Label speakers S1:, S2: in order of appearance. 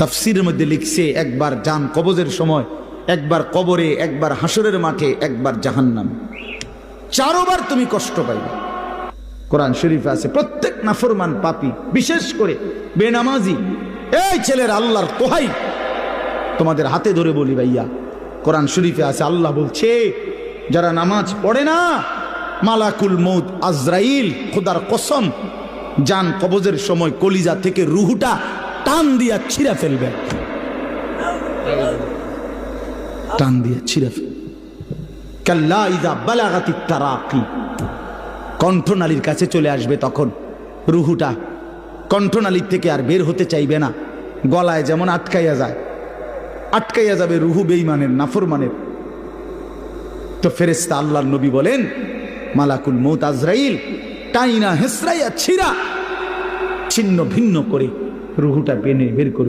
S1: তাফসিরের মধ্যে লিখছে, একবার যান কবজের সময়, একবার কবরে, একবার হাসরের মাঠে, একবার জাহান্নাম। চারোবার তুমি কষ্ট পাইবে। কোরআন শরীফে আছে, প্রত্যেক নাফরমান পাপি, বিশেষ করে বেনামাজি, এই ছেলের আল্লাহর তোহাই। তোমাদের হাতে ধরে বলি ভাইয়া, কোরআন শরীফে আছে, আল্লাহ বলছে, যারা নামাজ পড়ে না, মালাকুল মৌত আজরাইল, খোদার কসম, যান কবজের সময় কলিজা থেকে রুহুটা টান দিয়া ছিঁড়া ফেলবে। টান দিয়া ফেলবে। কাল্লা ইদা বালাগাতি তারাকি। কণ্ঠনালীর কাছে চলে আসবে তখন রুহুটা। কণ্ঠনালীর থেকে আর বের হতে চাইবে না। গলায় যেমন আটকাইয়া যায়, আটকাইয়া যাবে রুহু বেইমানের নাফরমানের। তো ফেরেস্তা আল্লাহর নবী বলেন, মালাকুল মৌত আজরাইল টাইনা হেসরাইয়া ছিরা ছিন্ন ভিন্ন করে রুহুটা পেনে বের করে